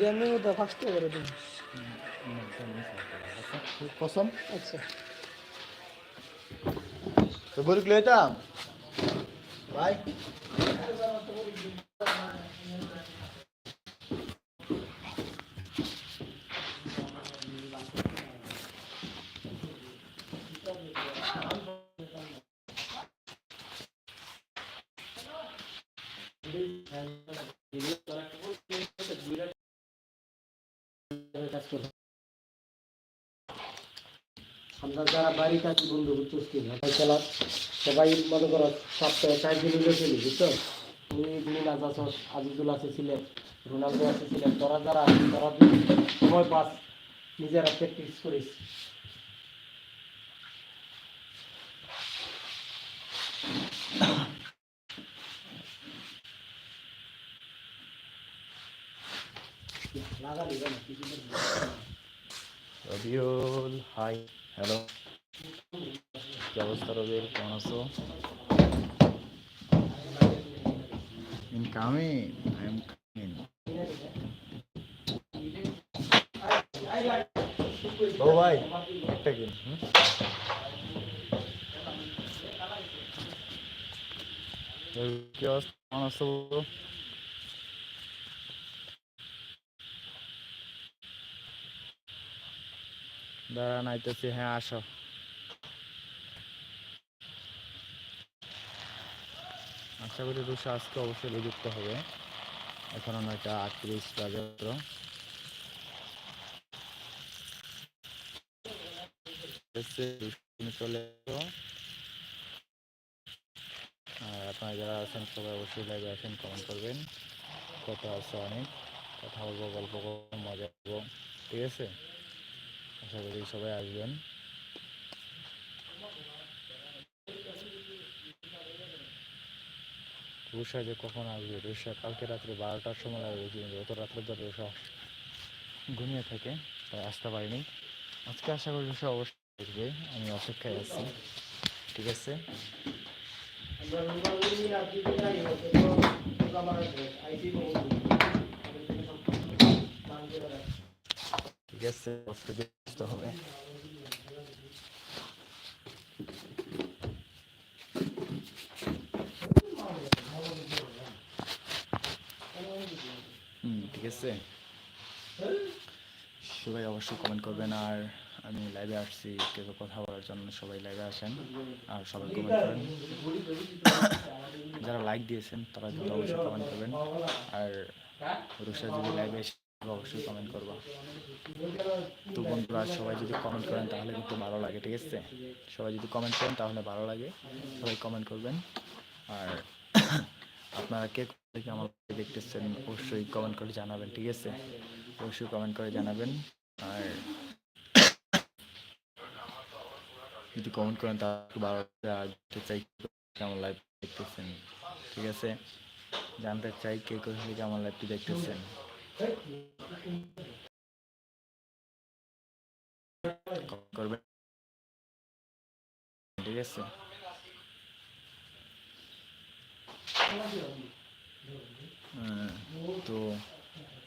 ড্যামে ওটা ফার্স্ট করে দিন কসম? আচ্ছা। তো বলি এটা ভাই। আমরা যারা বাড়িতে আছি বন্ধু বুঝছি খেলা সবাই মনে করো সপ্তাহে চার দিন হলে খেলি, বুঝছ? তুমি মিনাজ আছো আজিজুল আছে ছিলেন রোনালদো আছে ছিলেন তোরা যারা আছে তোরা সময় পাস, নিজেরা প্র্যাকটিস করিস। না রবিউল হাই হ্যালো। কি অবস্থা রবিউল কেমন আছো? In coming I am coming. ও ভাই একটা গেম কি অবস্থা? কেমন আছো দাঁড়ান, আইতেছি হ্যাঁ আসো। আশা করি দুশো আজকে অবশ্যই বিযুক্ত হবে। এখন নয়টা আটত্রিশ বাজে মাত্র। এসে তুমি চলে আর আপনারা যারা আছেন, সবাই অবশ্যই লাইভে আসেন কমেন্ট করবেন। কথা আছে অনেক। কথা বলব, গল্প করব, মজা করব। ঠিক আছে? আশা করি সবাই আসবেন। রুষা যে কখন আসবে? রুষা কালকে রাত্রে বারোটার সময় আসবে, কিন্তু অত রাত্রে তো রুষা ঘুমিয়ে থাকে, তাই আসতে পারিনি। আজকে আশা করি রুষা অবশ্যই আসবে, আমি অপেক্ষায় আছি, ঠিক আছে? ঠিক আছে আসতে হবে। ঠিক আছে। সবাই অবশ্যই কমেন্ট করবেন আর আমি লাইভে আসছি, কেউ কথা বলার জন্য সবাই লাইভে আসেন আর সবাই কমেন্ট করেন। যারা লাইক দিয়েছেন, তারা কিন্তু অবশ্যই কমেন্ট করবেন। আর রুষা যদি লাইভে এসে অবশ্যই কমেন্ট করবা। তো বন্ধুরা, সবাই যদি কমেন্ট করেন তাহলে কিন্তু ভালো লাগে, ঠিক আছে? সবাই যদি কমেন্ট করেন তাহলে ভালো লাগে। সবাই কমেন্ট করবেন। আর আপনারা কে থেকে আমার দেখতেছেন, অবশ্যই কমেন্ট করে জানাবেন, ঠিক আছে? অবশ্যই কমেন্ট করে জানাবেন। আর যদি কমেন্ট করেন তাহলে ভালো চাই কেমন লাইভ দেখতেছেন, ঠিক আছে? জানতে চাই কে কোথা থেকে আমার লাইভটি দেখতেছেন। তো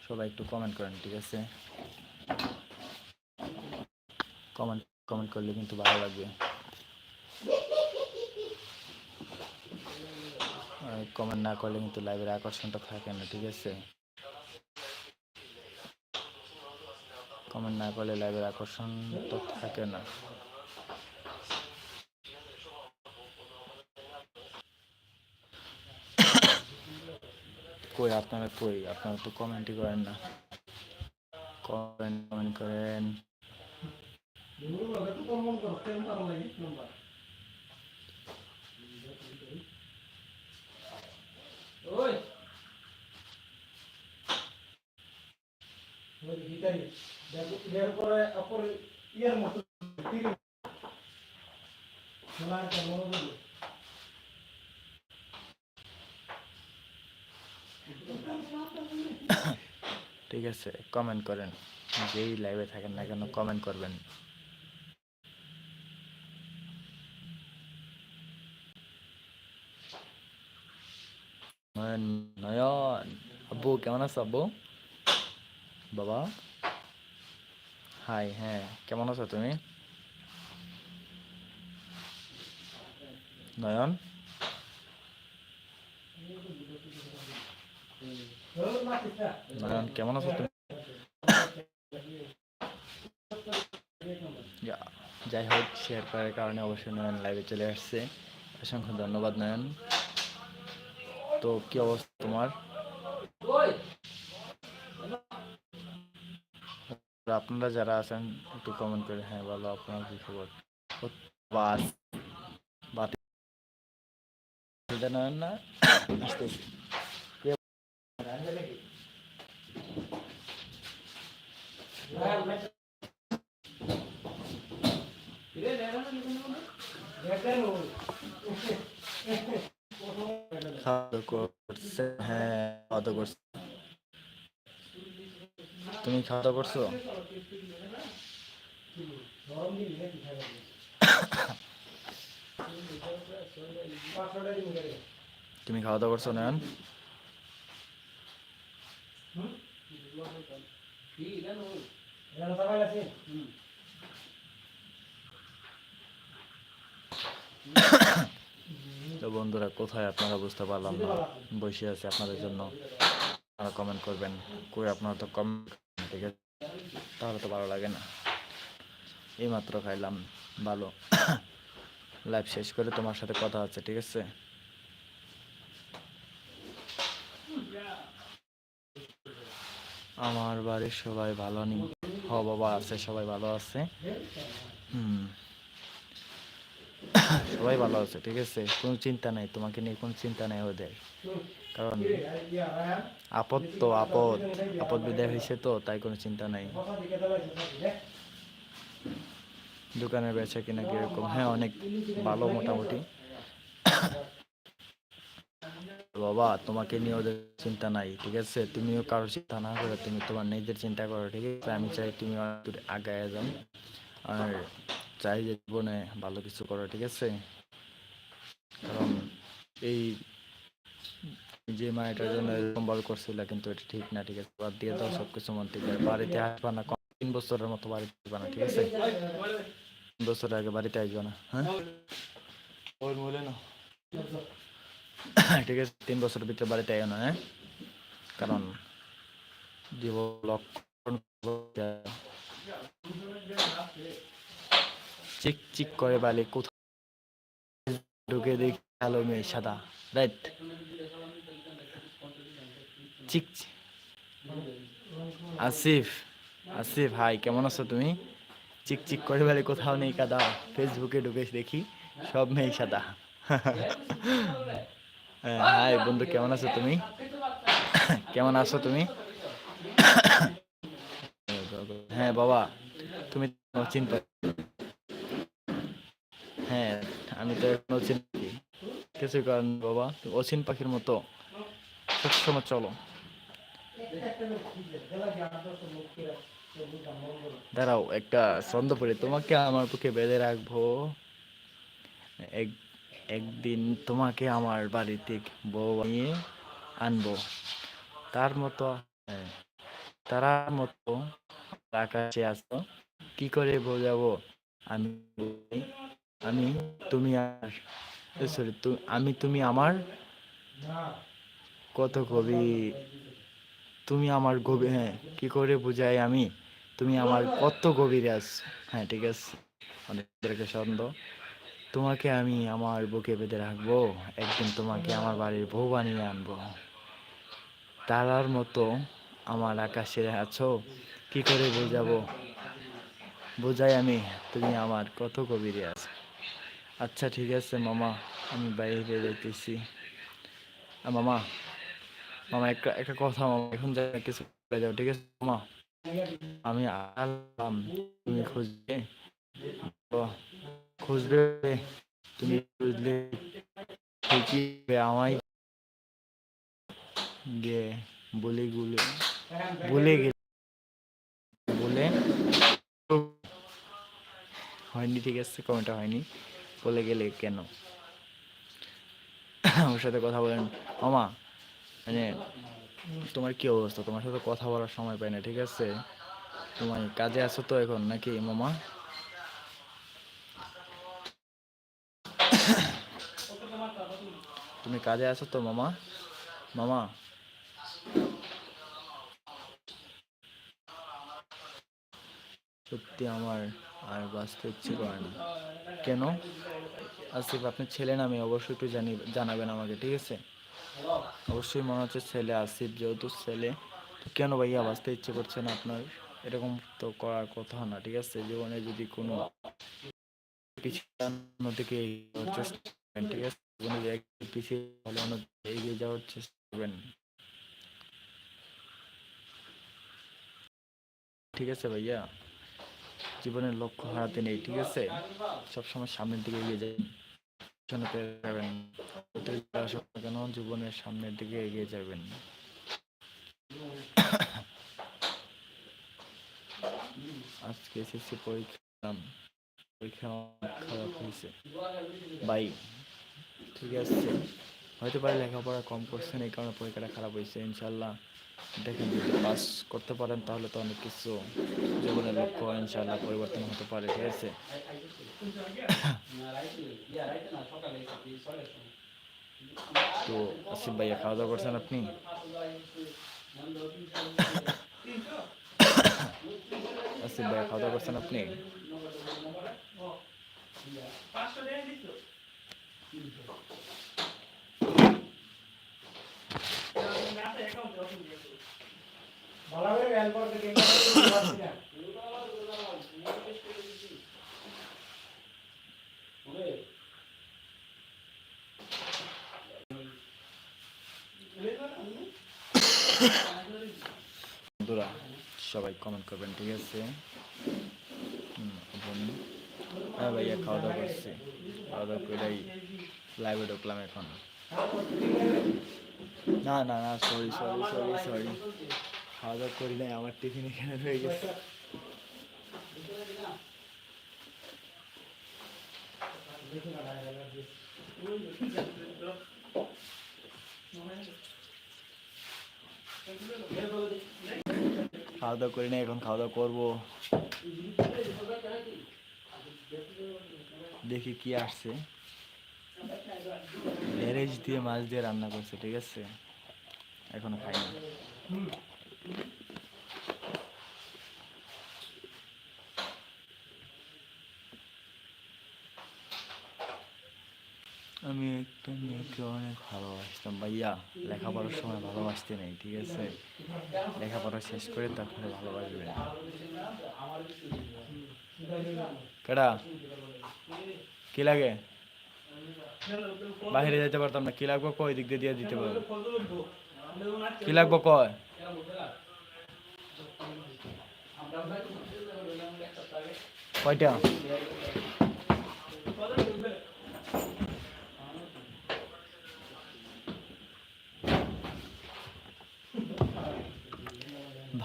সবাই একটু কমেন্ট করেন, ঠিক আছে? কমেন্ট কমেন্ট করলে কিন্তু ভালো লাগবে। কমেন্ট না করলে কিন্তু লাইভের আকর্ষণটা থাকে না, ঠিক আছে? কমেন্ট না করলে লাইভের আকর্ষণ তো থাকে না। কই, আপনারা কই? আপনারা তো কমেন্টই করেন না। কমেন্ট কমেন্ট করেন। ওই। এর পরে অপর ইয়ার মতো কেমন ঠিক আছে কমেন্ট করেন। যেই লাইভে থাকেন না কেন কমেন্ট করবেন। নয়ন নয়ন। আব্বু, কেমন আছো আব্বু? বাবা? হাই হ্যাঁ। কেমন আছো তুমি? নয়ন? নয়ন, কেমন আছো তুমি? যাই হোক শেয়ার করার কারণে অবশ্যই নয়ন লাইভে চলে আসছে। অসংখ্য ধন্যবাদ, নয়ন। তো, কি অবস্থা তোমার? আপনারা যারা আছেন একটু কমেন্ট করে হ্যাঁ ভালো আপনার কি খবর ও, বাস বাতি এটা নয়ন না আসতেছি খাওয়া দাওয়া করছে হ্যাঁ খাওয়া দাওয়া করছে তুমি খাওয়া দাওয়া করছ তুমি খাওয়া দাওয়া করছ নয়ন তো বন্ধুরা, কোথায় আপনারা বুঝতে পারলাম না। বসে আছে আপনাদের জন্য। আপনারা কমেন্ট করবেন। কই আপনারা তো কমেন্ট ঠিক আছে? তাহলে তো ভালো লাগে না। এই মাত্র খাইলাম, ভালো। লাইভ শেষ করে তোমার সাথে কথা হচ্ছে, ঠিক আছে? আমার বাড়ির সবাই ভালো নেই হ, বাবা আছে, সবাই ভালো আছে। হুম। সবাই ভালো আছে, ঠিক আছে? কোনো চিন্তা নাই, তোমাকে নিয়ে কোনো চিন্তা নাই ওদের। কারণ আপদ তো, আপদ। আপদ বিদায় হয়েছে তো, তাই কোনো চিন্তা নাই। দোকানের বেচা কিনা কীরকম? হ্যাঁ অনেক ভালো মোটামুটি। বাবা, তোমাকে নিয়ে ওদের চিন্তা নাই, ঠিক আছে? তুমিও কারোর চিন্তা না করে তুমি তোমার নিজের চিন্তা করো, ঠিক আছে? আমি চাই তুমি আগায় যাও আর চাই যে জীবনে ভালো কিছু করো, ঠিক আছে? কারণ এই যে মায়েটার জন্য এরকম বল করছিল কিন্তু এটা ঠিক না, ঠিক আছে? বাদ দিয়ে দাও, সবকিছু মন থেকে। বাড়িতে আসবা না তিন বছরের মতো বাড়িতে আসবা না ঠিক আছে? তিন বছর আগে বাড়িতে আসবা না হ্যাঁ? ওর না ঠিক আছে তিন বছরের ভিতরে বাড়িতে আইও না হ্যাঁ? কারণ লক্ষণ চিক চিক করে বালি কোথাও ঢুকে দেখি কালো মেয়ে সাদা রাইট? চিক। আসিফ আসিফ ভাই কেমন আছো তুমি? চিক চিক করে বালি কোথাও নেই কাদা। ফেসবুকে ঢুকে দেখি সব মেয়ে সাদা। হ্যাঁ, হাই বন্ধু কেমন আছো তুমি? কেমন আছো তুমি? হ্যাঁ বাবা তুমি চিন্তা হ্যাঁ আমি তো এখন অচিন কিছু কারণ বাবা অচিন পাখির মতো। সবসময় চলো। দাঁড়াও একটা ছন্দ পড়ে। তোমাকে আমার বুকে বেঁধে রাখব। এক একদিন তোমাকে আমার বাড়িতে বউ বানিয়ে আনব। তার মতো হ্যাঁ, তার মতো আকাশে আসো কি করে বোঝাবো? আমি আমি তুমি আর সরি আমি তুমি আমার কত কবি তুমি আমার গভীর হ্যাঁ কি করে বুঝাই আমি? তুমি আমার কত গভীরে আছো? হ্যাঁ ঠিক আছে। অনেকদেরকে তোমাকে আমি আমার বুকে বেঁধে রাখব। একদিন তোমাকে আমার বাড়ির বউ বানিয়ে আনব। তারার মতো আমার আকাশে আছো। কি করে বোঝাবো? বোঝাই আমি, তুমি আমার কত গভীরে আছো। আচ্ছা ঠিক আছে, মামা, আমি বাইরে যেতেছি মামা মামা একটা একটা কথা মামা এখন যা কিছু বলে যাও ঠিক আছে মামা? আমি আলাম তুমি খুঁজবে? খুঁজবে? তুমি খুঁজলে হবে, আমায় গে বলে গুলে বলে গেলে বলে হয়নি ঠিক আছে কমেন্টটা হয়নি বলে গেলে কেন? ওর সাথে কথা বলেন। মামা মানে তোমার কি অবস্থা? তোমার সাথে কথা বলার সময় পাই না, ঠিক আছে? তোমার কাজে আছো তো এখন নাকি, মামা? তুমি কাজে আছো তো, মামা? মামা? সত্যি আমার আর বাঁচতে ইচ্ছে করে না। কেন? আসিফ, আপনি ছেলে নামে অবশ্যই একটু জানি, জানাবেন আমাকে, ঠিক আছে? অবশ্যই মনে হচ্ছে ছেলে আসিফ যেহেতু ছেলে কেন ভাইয়া বাঁচতে ইচ্ছে করছে না আপনার? এরকম তো করার কথা না, ঠিক আছে? জীবনে যদি কোনো পিছানোর দিকে ঠিক আছে? জীবনে পিছিয়ে হলে এগিয়ে যাওয়ার চেষ্টা করবেন। ঠিক আছে ভাইয়া? জীবনের লক্ষ্য হারাতে নেই, ঠিক আছে? সবসময় সামনের দিকে এগিয়ে যাবেন পিছনে পেয়ে যাবেন কেন, জীবনের সামনের দিকে এগিয়ে যাবেন। আজকে এসএসসি পরীক্ষা। পরীক্ষা খারাপ হয়েছে। বাই। ঠিক আছে। হয়তো পারে লেখাপড়া কম করছেন, এই কারণে পরীক্ষাটা খারাপ হয়েছে ইনশাল্লাহ দেখেন, যদি পাস করতে পারেন, তাহলে তো অনেক কিছু জীবনের লক্ষ্য ইনশাল্লাহ পরিবর্তন হতে পারে, ঠিক আছে? তো আসিফ ভাইয়া খাওয়া দাওয়া করছেন আপনি? আসিফ ভাইয়া খাওয়া দাওয়া করছেন আপনি? বন্ধুরা, সবাই কমেন্ট করবেন, ঠিক আছে? হ্যাঁ ভাইয়া খাওয়া দাওয়া করছি। খাওয়া দাওয়া করে লাইভে ঢুকলাম এখন। না না না সরি সরি সরি সরি খাওয়া দাওয়া করি নাই, আমার টিফিন এখানে রয়ে গেছে। খাওয়া দাওয়া করি না এখন খাওয়া দাওয়া করব। দেখি কি আসছে। ভেরেজ দিয়ে মাছ দিয়ে রান্না করছে, ঠিক আছে? এখনও খাইনি আমি একটা মেয়েকে অনেক ভালোবাসতাম ভাইয়া। লেখাপড়ার সময় ভালোবাসতে নেই, ঠিক আছে? লেখাপড়া শেষ করে তারপরে ভালোবাসবে কেডা? কি লাগে? বাইরে যেতে পারতাম না। কি লাগবে কয় দিক দিয়ে দিতে পারব। কি লাগবে কয় কয়টা?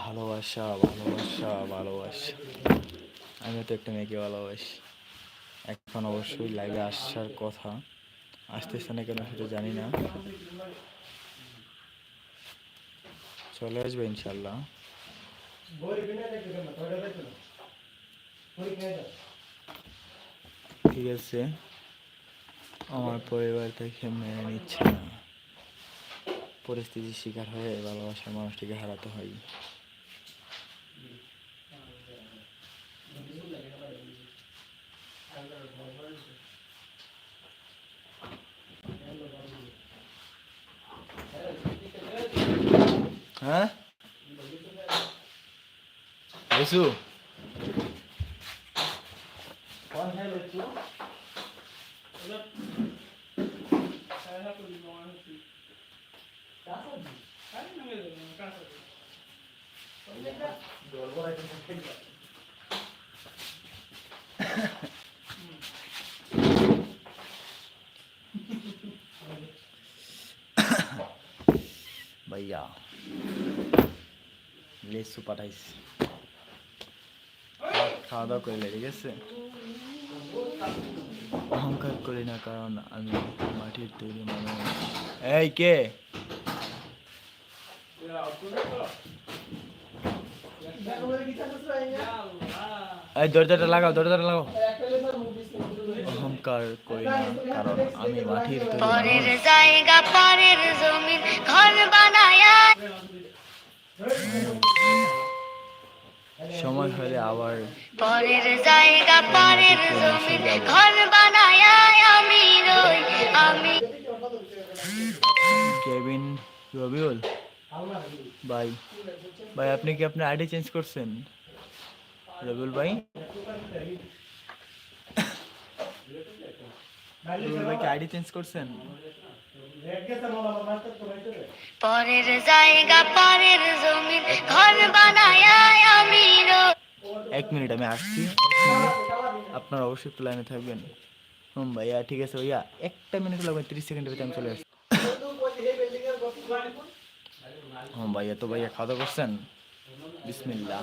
ভালোবাসা ভালোবাসা ভালোবাসা। আমি তো একটা মেয়েকে ভালোবাসি। এখন অবশ্যই লাইভে আসার কথা। আসতেছে না কেন সেটা জানি না। চলে আসবে ইনশাল্লাহ ঠিক আছে। আমার পরিবার থেকে মেনে নিচ্ছে না। পরিস্থিতির শিকার হয়ে ভালোবাসার মানুষটিকে হারাতে হয়। হ্যাঁ বসু ভাইয়া লেসু পাঠাইছি। খাওয়া দাওয়া করলে ঠিক আছে? অহংকার করি না, কারণ আমি মাটির তৈরি মানুষ। এই কে? দরজাটা লাগাও দরজাটা লাগাও। অহংকার করি না কারণ আমি মাটির পরের জায়গা পরের জমিন ঘর বানায়া। সময় হলে আবার পরের জায়গা পরের জমিন ঘর বানায়া আমি রই আমি কেবিন রবিউল ভাই ভাই আপনি কি আপনার আইডি চেঞ্জ করছেন? রবিউল ভাই রবিউল ভাই আইডি চেঞ্জ করছেন? পরের জায়গা পরের জমিন ঘর বানায়া আমি এক মিনিট আমি আসছি। আপনার অবশ্যই একটু লাইনে থাকবেন। হুম ভাইয়া ঠিক আছে ভাইয়া। একটা মিনিট লাগবে তিরিশ সেকেন্ডের ভিতরে আমি চলে আসছি। হুম ভাইয়া তো ভাইয়া খাওয়া দাওয়া করছেন? বিসমিল্লাহ।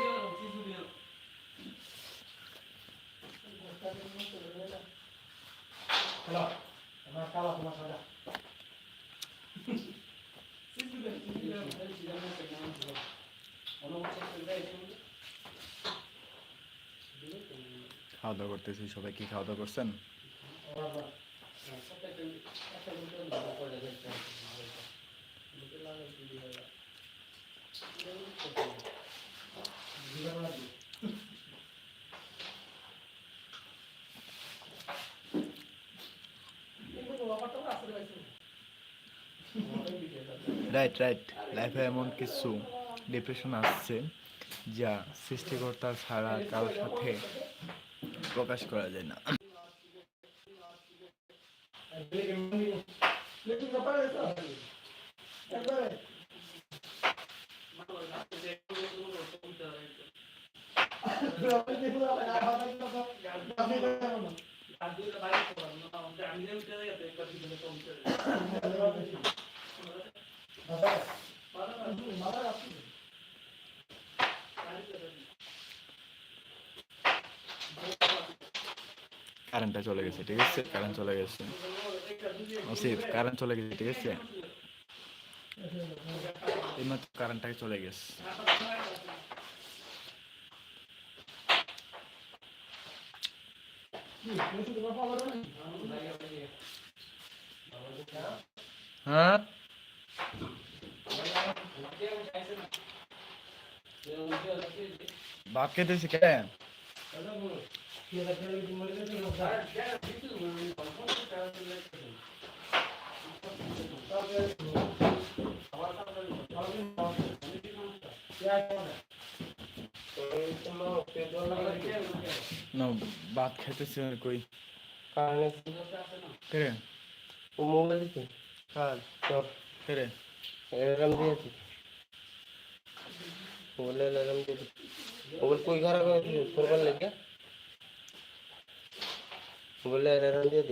খাওয়া দাওয়া করতেছি সবাই কি খাওয়া দাওয়া করছেন রাইট রাইট লাইফে এমন কিছু ডিপ্রেশন আসছে যা সৃষ্টিকর্তা ছাড়া কারোর সাথে প্রকাশ করা যায় না কারেন্টটা চলে গেছে, ঠিক আছে? কারেন্ট চলে গেছে। ওসিফ কারেন্ট চলে গেছে, ঠিক আছে? এইমাত্র কারেন্টটাকে চলে গেছে। হ্যাঁ? ভাত খেতেছি কে না, ভাত খাইতেছি কই। কে রে? ও মোবাইল দিতে কার? তোর। কে রে? এরকম দিয়েছি মোবাইলে এরকম দিয়েছি মোবাইল কই হয়েছে? তোর লেগে બોલે રે રંદી